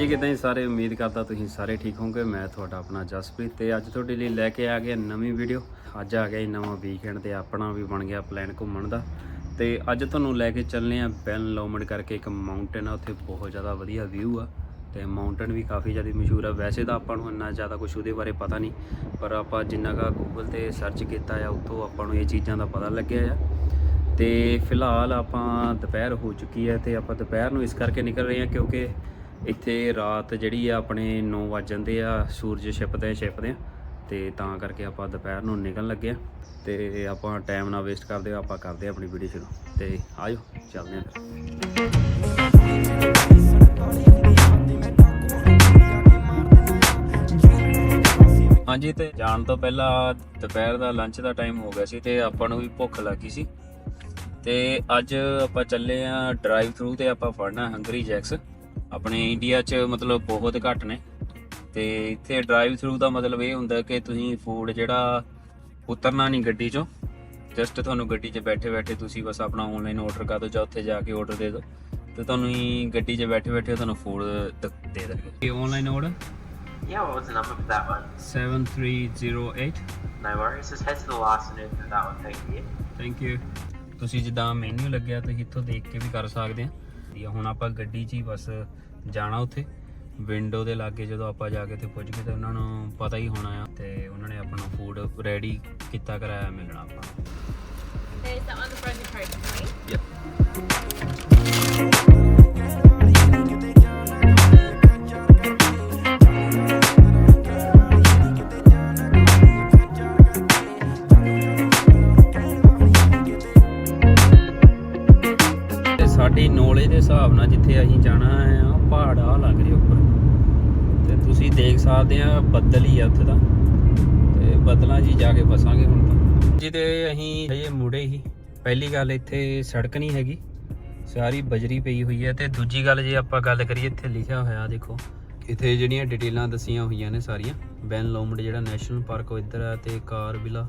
ਹਾਂਜੀ, ਕਿਦਾਂ ਜੀ ਸਾਰੇ? ਉਮੀਦ ਕਰਦਾ ਤੁਸੀਂ ਸਾਰੇ ਠੀਕ ਹੋਵੋਗੇ। ਮੈਂ ਤੁਹਾਡਾ ਆਪਣਾ ਜਸਪ੍ਰੀਤ ਤੇ ਅੱਜ ਤੁਹਾਡੇ ਲਈ ਲੈ ਕੇ ਆ ਗਿਆ ਨਵੀਂ ਵੀਡੀਓ। ਅੱਜ ਆ ਗਿਆ ਨਵਾਂ ਵੀਕਐਂਡ ਤੇ ਆਪਣਾ ਵੀ ਬਣ ਗਿਆ ਪਲਾਨ ਘੁੰਮਣ ਦਾ। ਤੇ ਅੱਜ ਤੁਹਾਨੂੰ ਲੈ ਕੇ ਚੱਲਨੇ ਆ ਬੈਨ ਲੋਮਡ ਕਰਕੇ ਇੱਕ ਮਾਊਂਟੇਨ ਆ, ਉੱਥੇ ਬਹੁਤ ਜ਼ਿਆਦਾ ਵਧੀਆ ਵਿਊ ਆ। ਤੇ ਮਾਊਂਟੇਨ ਵੀ ਕਾਫੀ ਜ਼ਿਆਦਾ ਮਸ਼ਹੂਰ ਆ। ਵੈਸੇ ਤਾਂ ਆਪਾਂ ਨੂੰ ਇੰਨਾ ਜ਼ਿਆਦਾ ਕੁਝ ਉਹਦੇ ਬਾਰੇ ਪਤਾ ਨਹੀਂ, ਪਰ ਆਪਾਂ ਜਿੰਨਾ ਕਾ ਗੂਗਲ ਤੇ ਸਰਚ ਕੀਤਾ ਆ, ਉੱਥੋਂ ਆਪਾਂ ਨੂੰ ਇਹ ਚੀਜ਼ਾਂ ਦਾ ਪਤਾ ਲੱਗਿਆ ਆ। ਤੇ ਫਿਲਹਾਲ ਆਪਾਂ ਦੁਪਹਿਰ ਹੋ ਚੁੱਕੀ ਹੈ ਤੇ ਆਪਾਂ ਦੁਪਹਿਰ ਨੂੰ ਇਸ ਕਰਕੇ ਨਿਕਲ ਰਹੇ ਹਾਂ ਕਿਉਂਕਿ ਇੱਥੇ ਰਾਤ ਜਿਹੜੀ ਆ ਆਪਣੇ 9 ਵਜ ਜਾਂਦੇ ਆ, ਸੂਰਜ ਛਿਪਦੇ ਛਿਪਦੇ ਆ, ਤੇ ਤਾਂ ਕਰਕੇ ਆਪਾਂ ਦੁਪਹਿਰ ਨੂੰ ਨਿਕਲਣ ਲੱਗੇ ਆ, ਤੇ ਆਪਾਂ ਟਾਈਮ ਨਾ ਵੇਸਟ ਕਰਦੇ, ਆਪਾਂ ਕਰਦੇ ਆ ਆਪਣੀ ਵੀਡੀਓ ਸ਼ੁਰੂ, ਤੇ ਆਜੋ ਚੱਲਦੇ ਆ ਹਾਂਜੀ, ਤੇ ਜਾਣ ਤੋਂ ਪਹਿਲਾਂ ਦੁਪਹਿਰ ਦਾ ਲੰਚ ਦਾ ਟਾਈਮ ਹੋ ਗਿਆ ਸੀ, ਤੇ ਆਪਾਂ ਨੂੰ ਵੀ ਭੁੱਖ ਲੱਗੀ ਸੀ, ਤੇ ਅੱਜ ਆਪਾਂ ਚੱਲੇ ਆ ਡਰਾਈਵ ਥਰੂ ਤੇ ਆਪਾਂ ਫੜਨਾ ਹੰਗਰੀ ਜੈਕਸ ਆਪਣੇ ਇੰਡੀਆ 'ਚ ਮਤਲਬ ਬਹੁਤ ਘੱਟ ਨੇ। ਤੇ ਇੱਥੇ ਡਰਾਈਵ ਥਰੂ ਦਾ ਮਤਲਬ ਇਹ ਹੁੰਦਾ ਕਿ ਤੁਸੀਂ ਫੂਡ ਜਿਹੜਾ ਉਤਰਨਾ ਨਹੀਂ ਗੱਡੀ 'ਚੋਂ। ਜਸਟ ਤੁਹਾਨੂੰ ਗੱਡੀ 'ਚ ਬੈਠੇ ਬੈਠੇ ਤੁਸੀਂ ਬਸ ਆਪਣਾ ਆਨਲਾਈਨ ਆਰਡਰ ਕਰ ਦਿਓ ਜਾਂ ਉੱਥੇ ਜਾ ਕੇ ਆਰਡਰ ਦੇ ਦਿਓ। ਤੇ ਤੁਹਾਨੂੰ ਹੀ ਗੱਡੀ 'ਚ ਬੈਠੇ ਬੈਠੇ ਤੁਹਾਨੂੰ ਫੂਡ ਦੇ ਦੇਣਗੇ। Online order Yeah, what was the number for that one? 7308 No worries, just head to the last and open that one, thank you. Thank you ਤੁਸੀਂ ਜਿੱਦਾਂ ਮੈਨੂ ਲੱਗਿਆ ਤੁਸੀਂ ਇੱਥੋਂ ਦੇਖ ਕੇ ਵੀ ਕਰ ਸਕਦੇ ਆ। ਤੇ ਹੁਣ ਆਪਾਂ ਗੱਡੀ 'ਚ ਹੀ ਬਸ ਜਾਣਾ ਉੱਥੇ। ਵਿੰਡੋ ਦੇ ਲਾਗੇ ਜਦੋਂ ਆਪਾਂ ਜਾ ਕੇ ਤੇ ਪੁੱਜ ਗਏ ਤੇ ਉਹਨਾਂ ਨੂੰ ਪਤਾ ਹੀ ਹੋਣਾ ਆ। ਤੇ ਉਹਨਾਂ ਨੇ ਆਪਣਾ ਫੂਡ ਰੈਡੀ ਕੀਤਾ, ਕਰਾਇਆ, ਮਿਲਣਾ ਆਪਾਂ ਸਾਡੀ ਨੌਲੇਜ ਦੇ ਹਿਸਾਬ ਨਾਲ ਜਿੱਥੇ ਅਸੀਂ ਜਾਣਾ ਆ ਪਹਾੜ ਆ ਲੱਗ ਰਿਹਾ ਉੱਪਰ। ਤੇ ਤੁਸੀਂ ਦੇਖ ਸਕਦੇ ਆ ਬੱਦਲ ਹੀ ਆ ਉੱਥੇ ਦਾ। ਤੇ ਬੱਦਲਾਂ ਜੀ ਜਾ ਕੇ ਫਸਾਂਗੇ ਹੁਣ ਤਾਂ। ਜਿਹਦੇ ਅਸੀਂ ਹਜੇ ਮੁੜੇ ਹੀ। ਪਹਿਲੀ ਗੱਲ ਇੱਥੇ ਸੜਕ ਨਹੀਂ ਹੈਗੀ। ਸਾਰੀ ਬਜਰੀ ਪਈ ਹੋਈ ਹੈ ਤੇ ਦੂਜੀ ਗੱਲ ਜੇ ਆਪਾਂ ਗੱਲ ਕਰੀਏ, ਇੱਥੇ ਲਿਖਿਆ ਹੋਇਆ ਦੇਖੋ। ਇੱਥੇ ਜਿਹੜੀਆਂ ਡਿਟੇਲਾਂ ਦਸੀਆਂ ਹੋਈਆਂ ਨੇ ਸਾਰੀਆਂ। ਬੈਨ ਲੋਮਡ ਜਿਹੜਾ ਨੈਸ਼ਨਲ ਪਾਰਕ, ਉਹ ਇੱਧਰ ਹੈ ਤੇ ਕਾਰਬਿਲਾ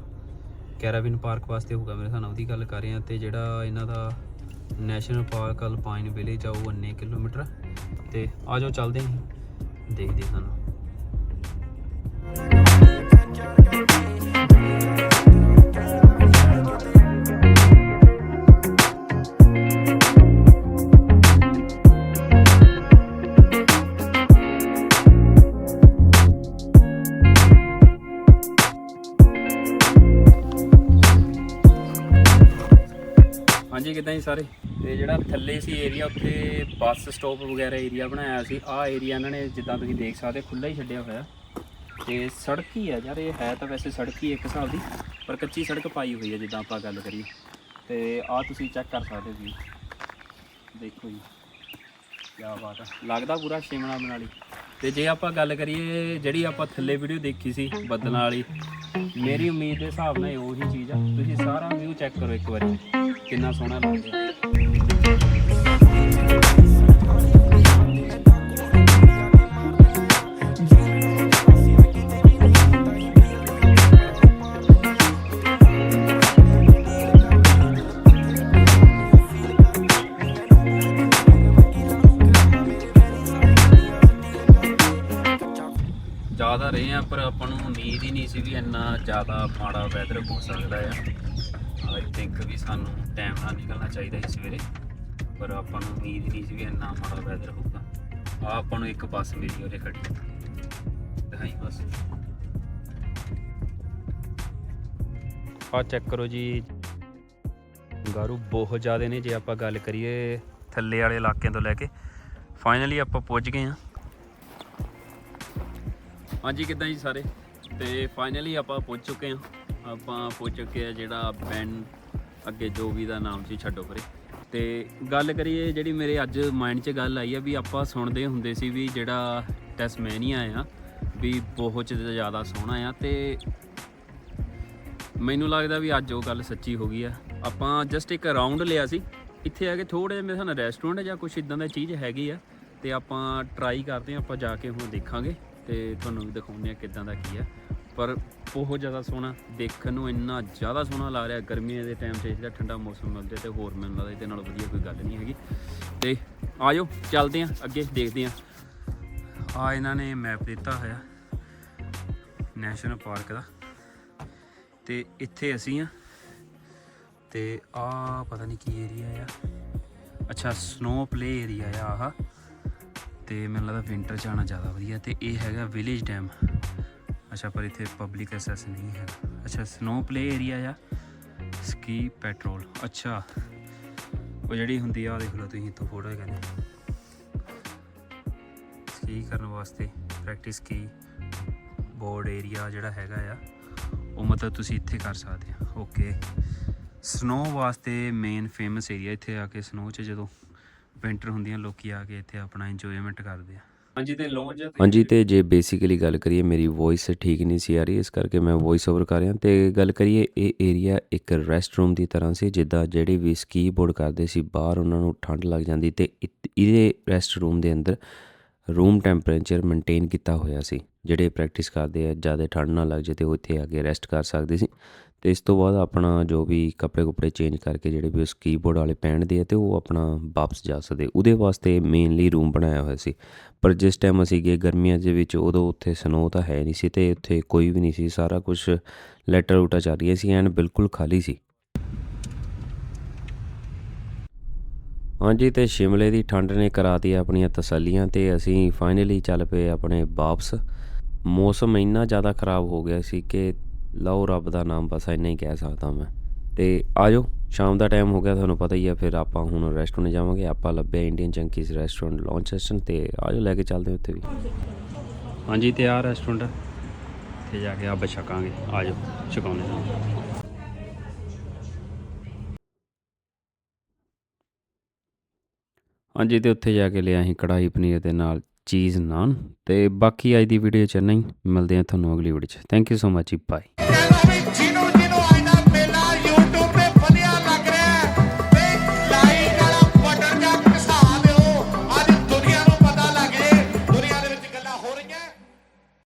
ਕੈਰਾਬਿਨ ਪਾਰਕ ਵਾਸਤੇ ਹੋਊਗਾ ਮੇਰੇ ਸਾਨੂੰ ਉਹਦੀ ਗੱਲ ਕਰ ਰਹੇ ਹਾਂ। ਤੇ ਜਿਹੜਾ ਇਹਨਾਂ ਦਾ ਨੈਸ਼ਨਲ ਪਾਰਕ ਅਲਪਾਈਨ ਵਿਲੇਜ ਆ ਉਹ 19 ਕਿਲੋਮੀਟਰ ਤੇ ਆ ਆਜੋ ਚੱਲਦੇ ਹਾਂ ਦੇਖਦੇ ਹਾਂ ਸਾਨੂੰ ਹਾਂਜੀ, ਕਿਦਾਂ ਜੀ ਸਾਰੇ? ਤੇ ਜਿਹੜਾ ਥੱਲੇ ਸੀ ਏਰੀਆ ਉੱਥੇ ਬੱਸ ਸਟਾਪ ਵਗੈਰਾ ਏਰੀਆ ਬਣਾਇਆ ਸੀ। ਆਹ ਏਰੀਆ ਇਹਨਾਂ ਨੇ ਜਿੱਦਾਂ ਤੁਸੀਂ ਦੇਖ ਸਕਦੇ ਖੁੱਲਾ ਹੀ ਛੱਡਿਆ ਹੋਇਆ। ਤੇ ਸੜਕ ਹੀ ਹੈ ਯਾਰ, ਇਹ ਹੈ ਤਾਂ ਵੈਸੇ ਸੜਕ ਹੀ ਇੱਕ ਹਿਸਾਬ ਦੀ, ਪਰ ਕੱਚੀ ਸੜਕ ਪਾਈ ਹੋਈ ਹੈ ਜਿੱਦਾਂ ਆਪਾਂ ਗੱਲ ਕਰੀਏ। ਤੇ ਆਹ ਤੁਸੀਂ ਚੈੱਕ ਕਰ ਸਕਦੇ ਜੀ। ਦੇਖੋ ਜੀ ਕੀ ਬਾਤ ਹੈ ਲੱਗਦਾ ਪੂਰਾ ਸ਼ਿਮਲਾ ਮਨਾਲੀ। ਤੇ ਜੇ ਆਪਾਂ ਗੱਲ ਕਰੀਏ, ਜਿਹੜੀ ਆਪਾਂ ਥੱਲੇ ਵੀਡੀਓ ਦੇਖੀ ਸੀ, ਬੱਦਲਾਂ ਵਾਲੀ, ਮੇਰੀ ਉਮੀਦ ਦੇ ਹਿਸਾਬ ਨਾਲ ਉਹੀ ਚੀਜ਼ ਆ। ਤੁਸੀਂ ਸਾਰਾ ਵਿਊ ਚੈੱਕ ਕਰੋ ਇੱਕ ਵਾਰੀ, ਕਿੰਨਾ ਸੋਹਣਾ ਲੱਗ ਰਿਹਾ ਜ਼ਿਆਦਾ ਰਹੇ ਆ ਪਰ ਆਪਾਂ ਨੂੰ ਉਮੀਦ ਹੀ ਨਹੀਂ ਸੀ ਵੀ ਇੰਨਾ ਜ਼ਿਆਦਾ ਮਾੜਾ ਵੈਦਰ ਹੋ ਸਕਦਾ ਆ। ਆਈ ਥਿੰਕ ਵੀ ਸਾਨੂੰ ਟਾਈਮ ਨਾਲ ਨਿਕਲਣਾ ਚਾਹੀਦਾ ਸੀ ਸਵੇਰੇ। ਪਰ ਆਪਾਂ ਨੂੰ ਉਮੀਦ ਨਹੀਂ ਸੀ ਵੀ ਇੰਨਾ ਮਾੜਾ ਵੈਦਰ ਹੋਊਗਾ। ਆ ਆਪਾਂ ਨੂੰ ਇੱਕ ਬੱਸ ਮਿਲੀ ਉਹਦੇ ਖੜੀ ਦਿਖਾਈ ਬੱਸ। ਆ ਚੈੱਕ ਕਰੋ ਜੀ। ਗਾਰੂ ਬਹੁਤ ਜ਼ਿਆਦੇ ਨੇ ਜੇ ਆਪਾਂ ਗੱਲ ਕਰੀਏ ਥੱਲੇ ਵਾਲੇ ਇਲਾਕਿਆਂ ਤੋਂ ਲੈ ਕੇ। ਫਾਈਨਲੀ ਆਪਾਂ ਪਹੁੰਚ ਗਏ ਆ ਹਾਂਜੀ, ਕਿੱਦਾਂ ਜੀ ਸਾਰੇ? ਤੇ ਫਾਈਨਲੀ ਆਪਾਂ ਪਹੁੰਚ ਚੁੱਕੇ ਹਾਂ। ਆਪਾਂ ਪਹੁੰਚ ਚੁੱਕੇ ਆ ਜਿਹੜਾ ਬੈਨ ਅੱਗੇ ਜੋ ਵੀ ਦਾ ਨਾਮ ਸੀ, ਛੱਡੋ ਪਰੇ। ਤੇ ਗੱਲ ਕਰੀਏ ਜਿਹੜੀ ਮੇਰੇ ਅੱਜ ਮਾਈਂਡ 'ਚ ਗੱਲ ਆਈ ਆ ਵੀ ਆਪਾਂ ਸੁਣਦੇ ਹੁੰਦੇ ਸੀ ਵੀ ਜਿਹੜਾ ਟੈਸਮੈਨੀਆ ਆ, ਵੀ ਬਹੁਤ ਜ਼ਿਆਦਾ ਸੋਹਣਾ ਆ ਤੇ ਮੈਨੂੰ ਲੱਗਦਾ ਵੀ ਅੱਜ ਉਹ ਗੱਲ ਸੱਚੀ ਹੋ ਗਈ ਆ। ਆਪਾਂ ਜਸਟ ਇੱਕ ਰਾਉਂਡ ਲਿਆ ਸੀ, ਇੱਥੇ ਆ ਕੇ ਥੋੜੇ ਜਿਹੇ ਮੇਰੇ ਸਾਨੂੰ ਰੈਸਟੋਰੈਂਟ ਜਾਂ ਕੁਝ ਇਦਾਂ ਦਾ ਚੀਜ਼ ਹੈਗੀ ਆ ਤੇ ਆਪਾਂ ਟਰਾਈ ਕਰਦੇ ਆ, ਆਪਾਂ ਜਾ ਕੇ ਹੁਣ ਦੇਖਾਂਗੇ ਤੇ ਤੁਹਾਨੂੰ ਵੀ ਦਿਖਾਉਂਦੇ ਆ ਕਿਦਾਂ ਦਾ ਕੀ ਆ। ਪਰ ਬਹੁਤ ਜ਼ਿਆਦਾ ਸੋਹਣਾ, ਦੇਖਣ ਨੂੰ ਇੰਨਾ ਜ਼ਿਆਦਾ ਸੋਹਣਾ ਲੱਗ ਰਿਹਾ ਗਰਮੀਆਂ ਦੇ ਟਾਈਮ 'ਚ ਜਿਹੜਾ ਠੰਡਾ ਮੌਸਮ ਮਿਲਦੇ ਤੇ ਹੋਰ ਮੈਨੂੰ ਲੱਗਦਾ ਇਹਦੇ ਨਾਲ ਵਧੀਆ ਕੋਈ ਗੱਲ ਨਹੀਂ ਹੈਗੀ। ਤੇ ਆਜੋ, ਚੱਲਦੇ ਆਂ ਅੱਗੇ ਦੇਖਦੇ ਆਂ ਆ ਇਹਨਾਂ ਨੇ ਮੈਪ ਦਿੱਤਾ ਹੋਇਆ ਨੈਸ਼ਨਲ ਪਾਰਕ ਦਾ। ਤੇ ਇੱਥੇ ਅਸੀਂ ਆ ਤੇ ਆ ਪਤਾ ਨਹੀਂ ਕੀ ਏਰੀਆ ਆ। ਅੱਛਾ ਸਨੋ ਪਲੇ ਏਰੀਆ ਆ ਆਹ। ਤੇ ਮੈਨੂੰ ਲੱਗਦਾ ਵਿੰਟਰ ਚ ਆਉਣਾ ਜ਼ਿਆਦਾ ਵਧੀਆ, ਤੇ ਇਹ ਹੈਗਾ ਵਿਲੇਜ ਡੈਮ ਅੱਛਾ ਪਰ ਇੱਥੇ ਪਬਲਿਕ ਐਸੈਸ ਨਹੀਂ ਹੈ ਅੱਛਾ ਸਨੋ ਪਲੇ ਏਰੀਆ ਆ ਸਕੀ ਪੈਟਰੋਲ ਅੱਛਾ ਉਹ ਜਿਹੜੀ ਹੁੰਦੀ ਆ ਆਹ ਦੇਖ ਲਓ ਤੁਸੀਂ ਤੋਂ ਫੋਟੋ ਕਹਿੰਦੇ ਸਕੀ ਕਰਨ ਵਾਸਤੇ ਪ੍ਰੈਕਟਿਸ ਕੀ ਬੋਰਡ ਏਰੀਆ ਜਿਹੜਾ ਹੈਗਾ ਆ ਉਹ ਮਤਲਬ ਤੁਸੀਂ ਇੱਥੇ ਕਰ ਸਕਦੇ ਆ ਓਕੇ ਸਨੋ ਵਾਸਤੇ ਮੇਨ ਫੇਮਸ ਏਰੀਆ ਇੱਥੇ ਆ ਕੇ ਸਨੋ 'ਚ ਜਦੋਂ ਵਿੰਟਰ ਹੁੰਦੀਆਂ ਲੋਕੀ ਆ ਕੇ ਇੱਥੇ ਆਪਣਾ ਇੰਜੋਇਮੈਂਟ ਕਰਦੇ ਆ ਹਾਂਜੀ ਤੇ ਲੌਂਜ ਹਾਂਜੀ ਤੇ ਜੇ ਬੇਸਿਕਲੀ ਗੱਲ ਕਰੀਏ ਮੇਰੀ ਵੌਇਸ ਠੀਕ ਨਹੀਂ ਸੀ ਆ ਰਹੀ ਇਸ ਕਰਕੇ ਮੈਂ ਵੌਇਸ ਓਵਰ ਕਰ ਰਿਹਾ। ਤੇ ਗੱਲ ਕਰੀਏ ਇਹ ਏਰੀਆ ਇੱਕ ਰੈਸਟ ਰੂਮ ਦੀ ਤਰ੍ਹਾਂ ਸੀ ਜਿੱਦਾਂ ਜਿਹੜੇ ਵੀ ਸਕੀ ਬੋਰਡ ਕਰਦੇ ਸੀ ਬਾਹਰ ਉਹਨਾਂ ਨੂੰ ਠੰਡ ਲੱਗ ਜਾਂਦੀ ਤੇ ਇ- ਇਹਦੇ ਰੈਸਟ ਰੂਮ ਦੇ ਅੰਦਰ ਰੂਮ ਟੈਂਪਰੇਚਰ ਮੇਨਟੇਨ ਕੀਤਾ ਹੋਇਆ ਸੀ। ਜਿਹੜੇ ਪ੍ਰੈਕਟਿਸ ਕਰਦੇ ਆ, ਜ਼ਿਆਦਾ ਠੰਡ ਨਾ ਲੱਗ ਜੇ ਤੇ ਉਹ ਇੱਥੇ ਆ ਕੇ ਰੈਸਟ ਕਰ ਸਕਦੇ ਸੀ। ਤੇ ਇਸ ਤੋਂ ਬਾਅਦ ਆਪਣਾ ਜੋ ਵੀ ਕੱਪੜੇ ਕੁਪੜੇ ਚੇਂਜ ਕਰਕੇ ਜਿਹੜੇ ਵੀ ਉਸ ਕੀਬੋਰਡ ਵਾਲੇ ਪਹਿਨਦੇ ਆ ਤੇ ਉਹ ਆਪਣਾ ਵਾਪਸ ਜਾ ਸਕਦੇ। ਉਹਦੇ ਵਾਸਤੇ ਮੇਨਲੀ ਰੂਮ ਬਣਾਇਆ ਹੋਇਆ ਸੀ। ਪਰ ਜਿਸ ਟਾਈਮ ਅਸੀਂ ਗਏ ਗਰਮੀਆਂ ਦੇ ਵਿੱਚ, ਉਦੋਂ ਉੱਥੇ ਸਨੋ ਤਾਂ ਹੈ ਨਹੀਂ ਸੀ ਤੇ ਉੱਥੇ ਕੋਈ ਵੀ ਨਹੀਂ ਸੀ। ਸਾਰਾ ਕੁਝ ਲੈਟਰ ਉਟਾ ਚੱਲ ਰਹੀ ਸੀ ਐਨ ਬਿਲਕੁਲ ਖਾਲੀ ਸੀ। ਹਾਂਜੀ, ਤੇ ਸ਼ਿਮਲੇ ਦੀ ਠੰਡ ਨੇ ਕਰਾਤੀ ਆਪਣੀਆਂ ਤਸੱਲੀਆਂ ਤੇ ਅਸੀਂ ਫਾਈਨਲੀ ਚੱਲ ਪਏ ਆਪਣੇ ਵਾਪਸ। ਮੌਸਮ ਇੰਨਾ ਜ਼ਿਆਦਾ ਖਰਾਬ ਹੋ ਗਿਆ ਸੀ ਕਿ ਲਓ ਰੱਬ ਦਾ ਨਾਮ, ਬਸ ਇੰਨਾ ਹੀ ਕਹਿ ਸਕਦਾ ਮੈਂ। ਤੇ ਆਜੋ, ਸ਼ਾਮ ਦਾ ਟਾਈਮ ਹੋ ਗਿਆ, ਤੁਹਾਨੂੰ ਪਤਾ ਹੀ ਆ, ਫਿਰ ਆਪਾਂ ਹੁਣ ਰੈਸਟੋਰੈਂਟ ਜਾਵਾਂਗੇ। ਆਪਾਂ ਲੱਭਿਆ Indian Junkies restaurant lunch session ਤੇ ਆਜੋ, ਲੈ ਕੇ ਚੱਲਦੇ ਉੱਥੇ ਵੀ। ਹਾਂਜੀ ਤੇ ਆ ਰੈਸਟੋਰੈਂਟ ਇੱਥੇ ਜਾ ਕੇ ਆਪਾਂ ਛਕਾਂਗੇ। ਆ ਜਾਓ ਛਕਾਉਣੇ ਹਾਂਜੀ, ਤੇ ਉੱਥੇ ਜਾ ਕੇ ਲਿਆ ਅਸੀਂ ਕੜਾਈ ਪਨੀਰ ਦੇ ਨਾਲ ਚੀਜ਼ ਨਾਨ। ਤੇ ਬਾਕੀ ਅੱਜ ਦੀ ਵੀਡੀਓ ਚ ਨਹੀਂ ਮਿਲਦੇ ਆ ਤੁਹਾਨੂੰ ਅਗਲੀ ਵੀਡੀਓ ਚ। ਥੈਂਕ ਯੂ ਸੋ ਮਚ ਜੀ ਬਾਏ